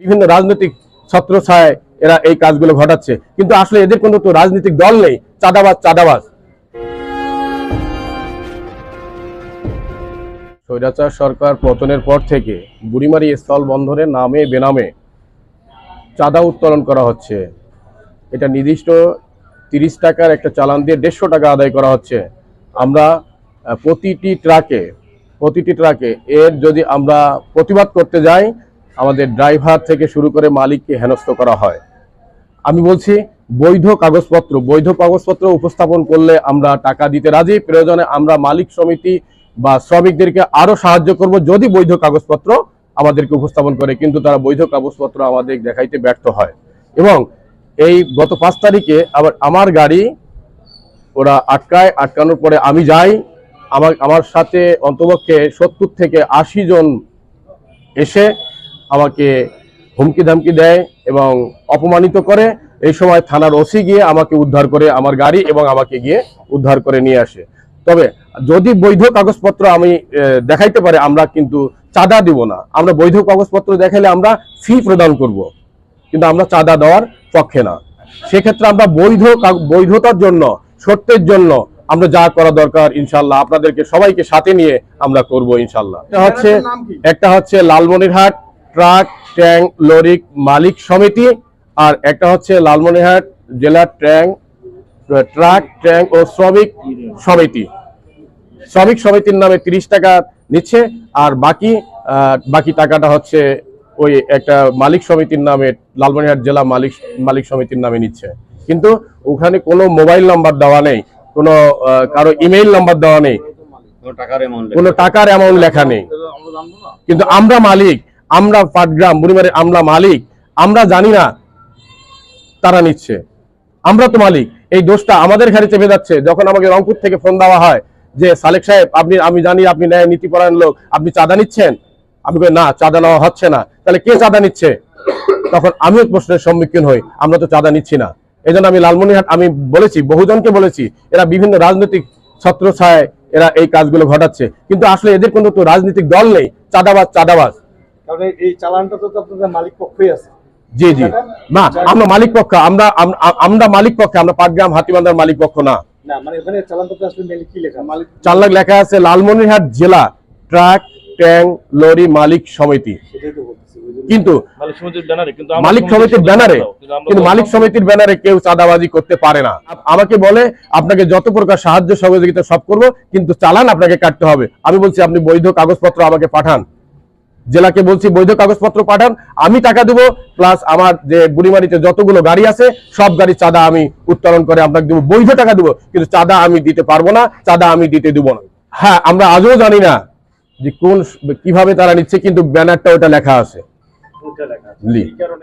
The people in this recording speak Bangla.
বিভিন্ন রাজনৈতিক ছত্রছায় এরা এই কাজগুলো ঘটাচ্ছে। কিন্তু আসলে এদের কোনো তো রাজনৈতিক দল নেই। চাঁদাবাজ চাঁদাবাজ। স্বৈরাচার সরকার পতনের পর থেকে বুড়িমারি স্থল বন্ধনের নামে বেনামে চাঁদা উত্তোলন করা হচ্ছে। এটা নির্দিষ্ট তিরিশ টাকার একটা চালান দিয়ে দেড়শো টাকা আদায় করা হচ্ছে। আমরা প্রতিটি ট্রাকে প্রতিটি ট্রাকে এর যদি আমরা প্রতিবাদ করতে যাই আমাদের ড্রাইভার থেকে শুরু করে মালিককে হেনস্থ করা হয়। আমি বলছি, বৈধ কাগজপত্র বৈধ কাগজপত্র উপস্থাপন করলে আমরা টাকা দিতে রাজি। প্রয়োজনে আমরা মালিক সমিতি বা শ্রমিকদেরকে আরও সাহায্য করব যদি বৈধ কাগজপত্র আমাদেরকে উপস্থাপন করে, কিন্তু তারা বৈধ কাগজপত্র আমাদের দেখাইতে ব্যর্থ হয়। এবং এই গত পাঁচ তারিখে আবার আমার গাড়ি ওরা আটকায়, আটকানোর পরে আমি যাই। আমার আমার সাথে অন্তপক্ষে সত্তর থেকে আশি জন এসে আমাকে হুমকি ধামকি দেয় এবং অপমানিত করে। এই সময় থানার ওসি গিয়ে আমাকে উদ্ধার করে আমার গাড়ি এবং আমাকে গিয়ে উদ্ধার করে নিয়ে আসে। তবে যদি বৈধ কাগজপত্র আমি দেখাইতে পারে আমরা কিন্তু চাঁদা দিব না। আমরা বৈধ কাগজপত্র দেখাইলে আমরা ফি প্রদান করব। কিন্তু আমরা চাঁদা দেওয়ার পক্ষে না। সেক্ষেত্রে আমরা বৈধ বৈধতার জন্য সত্যের জন্য আমরা যা করা দরকার ইনশাল্লাহ আপনাদেরকে সবাইকে সাথে নিয়ে আমরা করব ইনশাল্লাহ হচ্ছে একটা হচ্ছে লালমনিরহাট। ট্রাক ট্যাঙ্ক লরিক মালিক সমিতি আর একটা হচ্ছে লালমনিরহাট জেলা ট্যাঙ্ক ট্রাক ট্যাঙ্ক ও শ্রমিক সমিতি। শ্রমিক সমিতির নামে তিরিশ টাকা নিচ্ছে আর বাকি বাকি টাকাটা হচ্ছে ওই একটা মালিক সমিতির নামে লালমনিরহাট জেলা মালিক মালিক সমিতির নামে নিচ্ছে। কিন্তু ওখানে কোনো মোবাইল নাম্বার দেওয়া নেই কোনো কারও ইমেইল নাম্বার দেওয়া নেই। কোনো টাকার অ্যামাউন্ট লেখা নেই। কিন্তু আমরা মালিক আমরা পাটগ্রাম, বুড়িমারি আমরা মালিক, আমরা জানি না তারা নিচ্ছে। আমরা তো মালিক। এই দোষটা আমাদের ঘাড়ে চেপে যাচ্ছে। যখন আমাকে রংপুর থেকে ফোন দেওয়া হয় যে, সালেক সাহেব, আপনি, আমি জানি আপনি ন্যায় নীতিপরায়ণ লোক, আপনি চাঁদা নিচ্ছেন? আমি কই না, চাঁদা নেওয়া হচ্ছে না। তাহলে কে চাঁদা নিচ্ছে? তখন আমিও প্রশ্নের সম্মুখীন হই। আমরা তো চাঁদা নিচ্ছি না। এই আমি লালমনিরহাট, আমি বলেছি, বহুজনকে বলেছি, এরা বিভিন্ন রাজনৈতিক ছত্রছায় এরা এই কাজগুলো ঘটাচ্ছে। কিন্তু আসলে এদের কোনো তো রাজনৈতিক দল নেই। চাঁদাবাজ চাঁদাবাজ। কারণ এই- চালানটা তো আপনাদের মালিক পক্ষই আছে। জি জি। না আমরা মালিক পক্ষ আমরা আম- আম- আমরা মালিক পক্ষে আমরা পাটগ্রাম হাতিবান্ধার মালিক পক্ষ না। না মানে এখানে চালানটা তো আসলে মেলে কি লেখা মালিক চার লাখ লেখা আছে লালমনিরহাট জেলা ট্রাক ট্যাঙ্ক লরি মালিক সমিতি। কিন্তু মালিক সমিতির ব্যানারে কিন্তু মালিক সমিতির ব্যানারে কিন্তু আমরা কিন্তু তো- মালিক সমিতির ব্যানারে কেউ চাঁদাবাজি করতে পারে না। আমাকে বলে আপনাকে যত প্রকার সাহায্য সহযোগিতা সব করব কিন্তু চালান আপনাকে কাটতে হবে। আমি বলছি আপনি বৈধ কাগজপত্র আমাকে পাঠান। জেলাকে বলছি বৈধ কাগজপত্র পাঠান আমি টাকা দেবো প্লাস আমার যে বুড়িমারিতে যতগুলো গাড়ি আছে সব গাড়ি চাঁদা আমি উত্তোলন করে আপনাকে দেবো বৈধ টাকা দেবো কিন্তু চাঁদা আমি দিতে পারব না চাঁদা আমি দিতে দেবো না। হ্যাঁ আমরা আজও জানি না যে কোন কীভাবে তারা নিচ্ছে কিন্তু ব্যানারটা ওটা লেখা আছে।